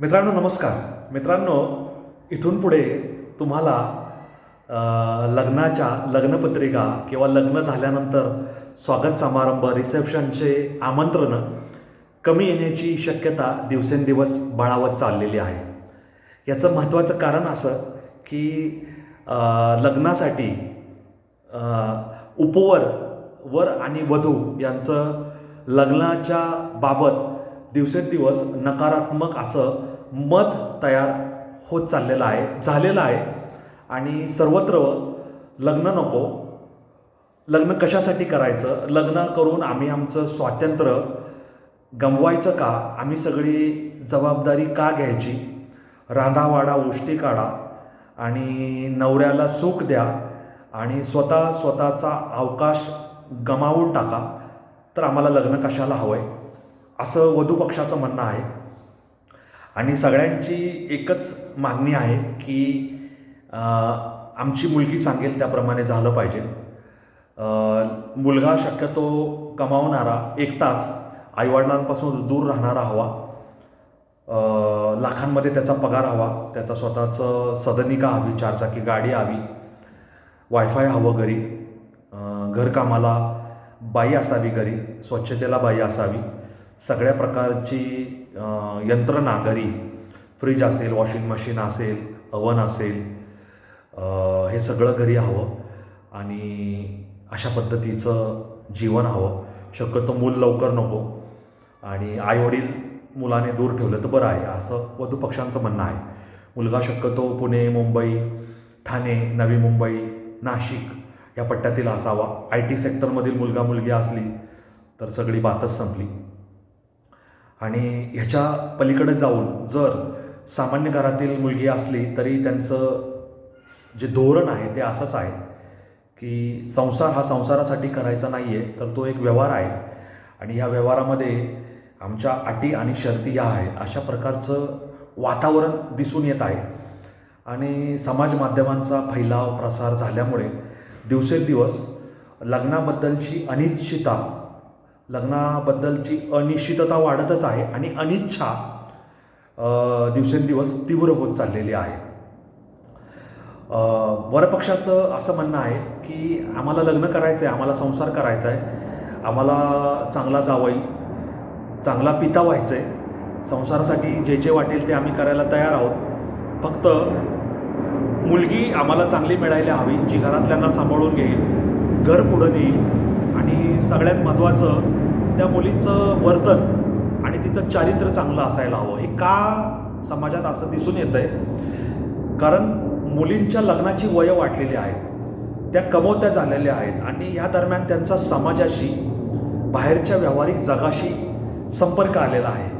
मित्रांनो नमस्कार. मित्रांनो इथून पुढे तुम्हाला लग्नाच्या लग्नपत्रिका किंवा लग्न झाल्यानंतर स्वागत समारंभ रिसेप्शनचे आमंत्रणं कमी येण्याची शक्यता दिवसेंदिवस बळावत चाललेली आहे. याचं महत्त्वाचं कारण असं की लग्नासाठी उपवर वर आणि वधू यांचं लग्नाच्या बाबत दिवसेंदिवस नकारात्मक असं मत तयार होत चाललेलं आहे झालेलं आहे. आणि सर्वत्र लग्न नको. लग्न कशासाठी करायचं? लग्न करून आम्ही आमचं स्वातंत्र्य गमवायचं का? आम्ही सगळी जबाबदारी का घ्यायची? रांधावाडा उष्टी काढा आणि नवऱ्याला सुख द्या आणि स्वतः स्वतःचा अवकाश गमावून टाका. तर आम्हाला लग्न कशाला हवं आहे असं वधू पक्षाचं म्हणणं आहे. आणि सगळ्यांची एकच मागणी आहे की आमची मुलगी सांगेल त्याप्रमाणे झालं पाहिजे. मुलगा शक्यतो कमावणारा एकटाच आईवडिलांपासून दूर राहणारा हवा. लाखांमध्ये त्याचा पगार हवा त्याचा स्वतःचं सदनिका हवी चारचाकी गाडी हवी वायफाय हवं घरी. घरकामाला बाई असावी घरी स्वच्छतेला बाई असावी. सगळ्या प्रकारची यंत्रणा घरी. फ्रीज असेल वॉशिंग मशीन असेल अवन असेल हे सगळं घरी हवं. आणि अशा पद्धतीचं जीवन हवं. शक्यतो मूल लवकर नको. आणि आईवडील मुलाने दूर ठेवलं तर बरं आहे. असं वधू पक्षांचं म्हणणं आहे. मुलगा शक्यतो पुणे मुंबई ठाणे नवी मुंबई नाशिक या पट्ट्यातील असावा. आय टी सेक्टरमधील मुलगा मुलगी असली तर सगळी बातच संपली. आणि ह्याच्या पलीकडे जाऊन जर सामान्य घरातील मुलगी असली तरी त्यांचं जे धोरण आहे ते असंच आहे की संसार हा संसारासाठी करायचा नाही आहे तर तो एक व्यवहार आहे. आणि ह्या व्यवहारामध्ये आमच्या अटी आणि शर्ती ह्या आहेत. अशा प्रकारचं वातावरण दिसून येत आहे. आणि समाज माध्यमांचा फैलाव प्रसार झाल्यामुळे दिवसेंदिवस लग्नाबद्दलची अनिश्चितता लग्नाबद्दलची अनिश्चितता वाढतच आहे आणि अनिच्छा दिवसेंदिवस तीव्र होत चाललेली आहे. वरपक्षाचं असं म्हणणं आहे की आम्हाला लग्न करायचं आहे आम्हाला संसार करायचा आहे आम्हाला चांगला जावई चांगला पिता व्हायचं आहे संसारासाठी जे जे वाटेल ते आम्ही करायला तयार आहोत. फक्त मुलगी आम्हाला चांगली मिळायला हवी जी घरातल्यांना सांभाळून घेईल घर पुढं नेईल आणि सगळ्यात महत्त्वाचं त्या मुलीचं वर्तन आणि तिचं चारित्र्य चांगलं असायला हवं. हे का समाजात असं दिसून येतं आहे कारण मुलींच्या लग्नाची वयं वाढलेली आहेत. त्या कमवत्या झालेल्या आहेत आणि या दरम्यान त्यांचा समाजाशी बाहेरच्या व्यावहारिक जगाशी संपर्क आलेला आहे.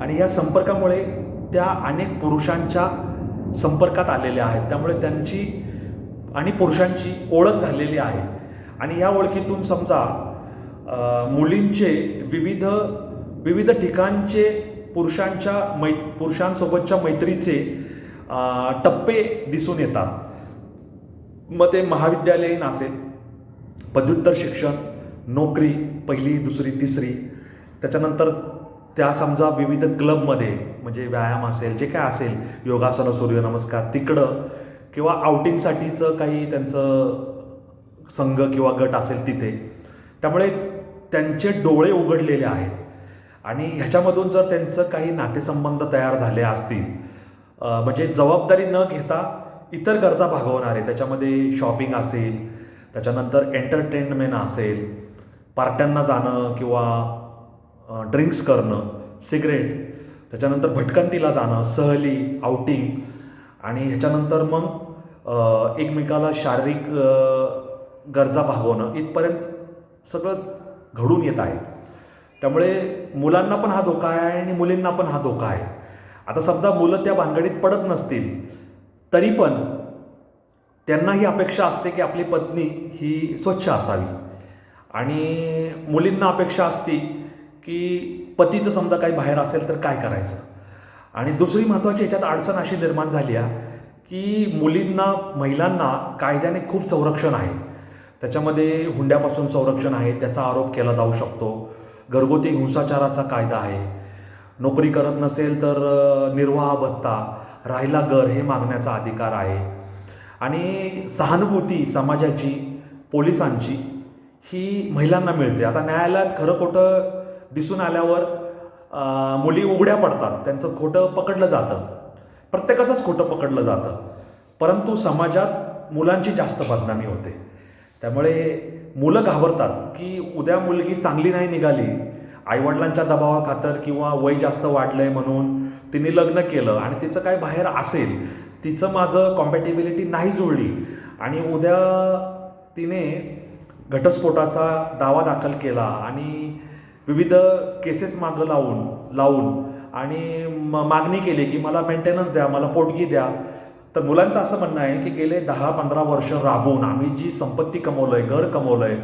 आणि या संपर्कामुळे त्या अनेक पुरुषांच्या संपर्कात आलेल्या आहेत. त्यामुळे त्यांची आणि पुरुषांची ओळख झालेली आहे. आणि या ओळखीतून समजा मुलींचे विविध विविध ठिकाणचे पुरुषांच्या मै पुरुषांसोबतच्या मैत्रीचे टप्पे दिसून येतात. मग ते महाविद्यालयीन असेल पदव्युत्तर शिक्षण नोकरी पहिली दुसरी तिसरी. त्याच्यानंतर त्या समजा विविध क्लबमध्ये म्हणजे व्यायाम असेल जे काय असेल योगासनं सूर्यनमस्कार तिकडं किंवा आउटिंगसाठीचं काही त्यांचं संघ किंवा गट असेल तिथे. त्यामुळे त्यांचे डोळे उघडलेले आहेत. आणि ह्याच्यामधून जर त्यांचं काही नातेसंबंध तयार झाले असतील म्हणजे जबाबदारी न घेता इतर गरजा भागवणारे त्याच्यामध्ये शॉपिंग असेल त्याच्यानंतर एंटरटेनमेंट असेल पार्ट्यांना जाणं किंवा ड्रिंक्स करणं सिगरेट त्याच्यानंतर भटकंतीला जाणं सहली आउटिंग आणि ह्याच्यानंतर मग एकमेकाला शारीरिक गरजा भागवणं इथपर्यंत सगळं घडून येत आहे. त्यामुळे मुलांना पण हा धोका आहे आणि मुलींना पण हा धोका आहे. आता समजा मुलं त्या भानगडीत पडत नसतील तरी पण त्यांना ही अपेक्षा असते की आपली पत्नी ही स्वच्छ असावी. आणि मुलींना अपेक्षा असते की पतीचं समजा काही बाहेर असेल तर काय करायचं? आणि दुसरी महत्त्वाची याच्यात अडचण अशी निर्माण झाली आहे की मुलींना महिलांना कायद्याने खूप संरक्षण आहे. त्याच्यामध्ये हुंड्यापासून संरक्षण आहे त्याचा आरोप केला जाऊ शकतो. घरगुती हिंसाचाराचा कायदा आहे. नोकरी करत नसेल तर निर्वाह भत्ता राहिला घर हे मागण्याचा अधिकार आहे. आणि सहानुभूती समाजाची पोलिसांची ही महिलांना मिळते. आता न्यायालयात खरं खोटं दिसून आल्यावर मुली उघड्या पडतात. त्यांचं खोटं पकडलं जातं. प्रत्येकाचंच खोटं पकडलं जातं. परंतु समाजात मुलांची जास्त बदनामी होते. त्यामुळे मुलं घाबरतात की उद्या मुलगी चांगली नाही निघाली आईवडिलांच्या दबावाखातर किंवा वय जास्त वाढलंय म्हणून तिने लग्न केलं आणि तिचं काय बाहेर असेल तिचं माझं कॉम्पॅटेबिलिटी नाही जुळली आणि उद्या तिने घटस्फोटाचा दावा दाखल केला आणि विविध केसेस मागं लावून लावून आणि म मागणी केली की मला मेंटेनन्स द्या मला पोटगी द्या. तर मुलांचं असं म्हणणं आहे की गेले दहा पंधरा वर्ष राबवून आम्ही जी संपत्ती कमवलं आहे घर कमवलंय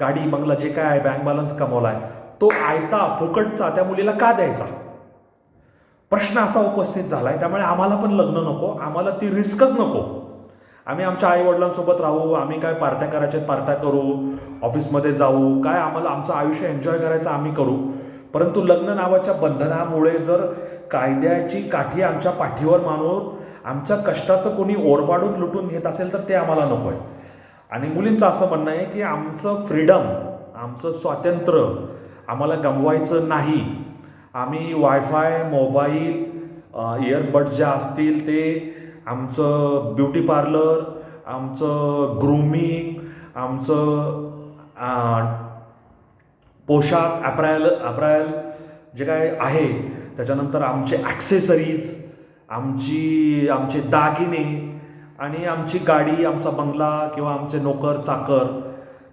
गाडी बंगला जे काय आहे बँक बॅलन्स कमवलाय तो आयता फुकटचा त्या मुलीला का द्यायचा? प्रश्न असा उपस्थित झालाय. त्यामुळे आम्हाला पण लग्न नको आम्हाला ती रिस्कच नको. आम्ही आमच्या आईवडिलांसोबत राहू आम्ही काय पार्ट्या करायच्या पार्ट्या करू ऑफिसमध्ये जाऊ काय आम्हाला आमचं आयुष्य एन्जॉय करायचं आम्ही करू. परंतु लग्न नावाच्या बंधनामुळे जर कायद्याची काठी आमच्या पाठीवर मानून आमच्या कष्टाचं कोणी ओरबाडून लुटून घेत असेल तर ते आम्हाला नको आहे आणि मुलींचं असं म्हणणं आहे की आमचं फ्रीडम आमचं स्वातंत्र्य आम्हाला गमवायचं नाही. आम्ही वायफाय मोबाईल इयरबड्स ज्या असतील ते आमचं ब्युटी पार्लर आमचं ग्रूमिंग आमचं पोशाख अप्रायल अप्रायल जे काय आहे त्याच्यानंतर आमचे ॲक्सेसरीज आमची आमचे दागिने आणि आमची गाडी आमचा बंगला किंवा आमचे नोकर चाकर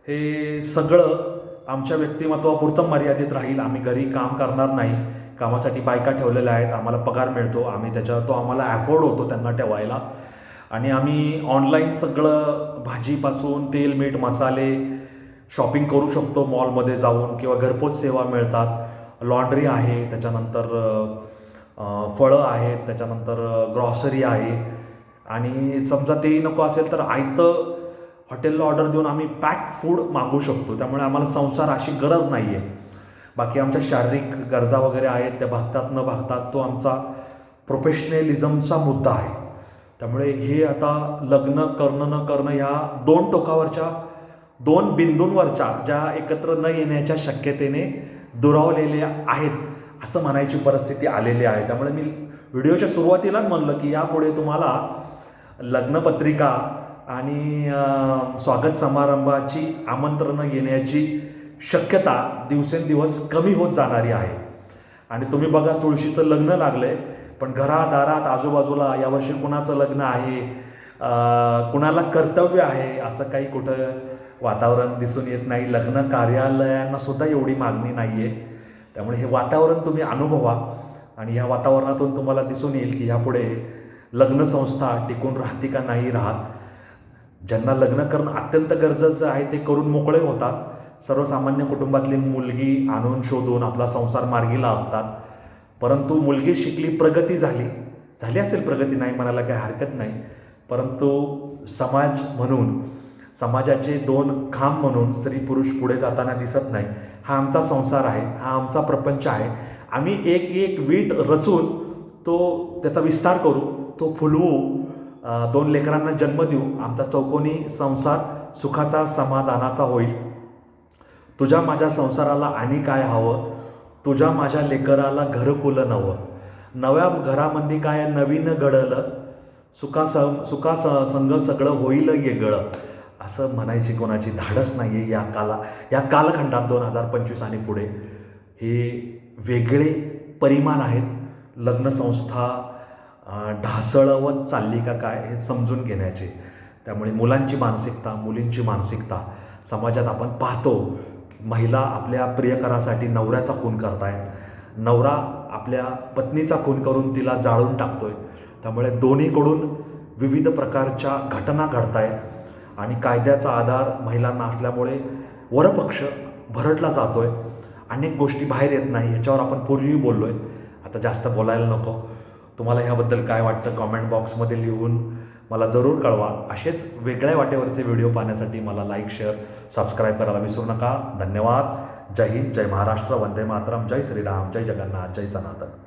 हे सगळं आमच्या व्यक्तिमत्वापुरतं मर्यादित राहील. आम्ही घरी काम करणार नाही. कामासाठी बायका ठेवलेल्या आहेत. आम्हाला पगार मिळतो. आम्ही त्याच्या तो आम्हाला ॲफोर्ड होतो त्यांना ठेवायला. आणि आम्ही ऑनलाईन सगळं भाजीपासून तेल मीठ मसाले शॉपिंग करू शकतो मॉलमध्ये जाऊन किंवा घरपोच सेवा मिळतात. लॉन्ड्री आहे. त्याच्यानंतर फळं आहेत त्याच्यानंतर ग्रॉसरी आहे. आणि समजा तेही नको असेल तर आयतं हॉटेलला ऑर्डर देऊन आम्ही पॅक फूड मागू शकतो. त्यामुळे आम्हाला संसार अशी गरज नाही आहे बाकी आमच्या शारीरिक गरजा वगैरे आहेत त्या भागतात न भागतात तो आमचा प्रोफेशनलिझमचा मुद्दा आहे. त्यामुळे हे आता लग्न करणं न करणं ह्या दोन टोकावरच्या दोन बिंदूंवरच्या ज्या एकत्र न येण्याच्या शक्यतेने दुरावलेल्या आहेत असं म्हणायची परिस्थिती आलेली आहे. त्यामुळे मी व्हिडिओच्या सुरुवातीलाच म्हणलं की यापुढे तुम्हाला लग्नपत्रिका आणि स्वागत समारंभाची आमंत्रणं येण्याची शक्यता दिवसेंदिवस कमी होत जाणारी आहे. आणि तुम्ही बघा तुळशीचं लग्न लागलं आहे पण घरादारात आजूबाजूला यावर्षी कुणाचं लग्न आहे? कुणाला कर्तव्य आहे? असं काही कुठं वातावरण दिसून येत नाही. लग्न कार्यालयांना सुद्धा एवढी मागणी नाही आहे त्यामुळे हे वातावरण तुम्ही अनुभवा आणि ह्या वातावरणातून तुम्हाला दिसून येईल की यापुढे लग्नसंस्था टिकून राहते का नाही राहत. ज्यांना लग्न करणं अत्यंत गरजेचं आहे ते करून मोकळे होतात. सर्वसामान्य कुटुंबातली मुलगी आणून शोधून आपला संसार मार्गी लावतात. परंतु मुलगी शिकली प्रगती झाली. झाली असेल प्रगती नाही म्हणायला काही हरकत नाही. परंतु समाज म्हणून समाजाचे दोन खांब म्हणून स्त्री पुरुष पुढे जाताना दिसत नाही. हा आमचा संसार आहे हा आमचा प्रपंच आहे. आम्ही एक एक वीट रचून तो त्याचा विस्तार करू तो फुलवू दोन लेकरांना जन्म देऊ आमचा चौकोनी संसार सुखाचा समाधानाचा होईल. तुझ्या माझ्या संसाराला आणि काय हवं? तुझ्या माझ्या लेकराला घरकुलं नवं. नव्या घरामध्ये काय नवीन घडलं? सुखा स सुखा संग सगळं होईल येगळं. असं म्हणायची कोणाची धाडस नाही आहे या काला या कालखंडात दोन हजार पंचवीस आणि पुढे. हे वेगळे परिमाण आहेत. लग्नसंस्था ढासळवत चालली का काय हे समजून घेण्याचे. त्यामुळे मुलांची मानसिकता मुलींची मानसिकता समाजात आपण पाहतो. महिला आपल्या प्रियकरासाठी नवऱ्याचा खून करतायत. नवरा आपल्या पत्नीचा खून करून तिला जाळून टाकतोय. त्यामुळे दोन्हीकडून विविध प्रकारच्या घटना घडतायत. आणि कायद्याचा आधार महिलांना असल्यामुळे वरपक्ष भरडला आहे अनेक गोष्टी बाहेर येत नाही ह्याच्यावर आपण पूर्वीही बोललो आहे आता जास्त बोलायला नको. तुम्हाला ह्याबद्दल काय वाटतं कॉमेंट बॉक्समध्ये लिहून मला जरूर कळवा. असेच वेगळ्या वाटेवरचे व्हिडिओ पाहण्यासाठी मला लाईक शेअर सबस्क्राईब करायला विसरू नका. धन्यवाद. जय हिंद जय महाराष्ट्र. वंदे मातरम. जय श्रीराम. जय जगन्नाथ. जय सनातन.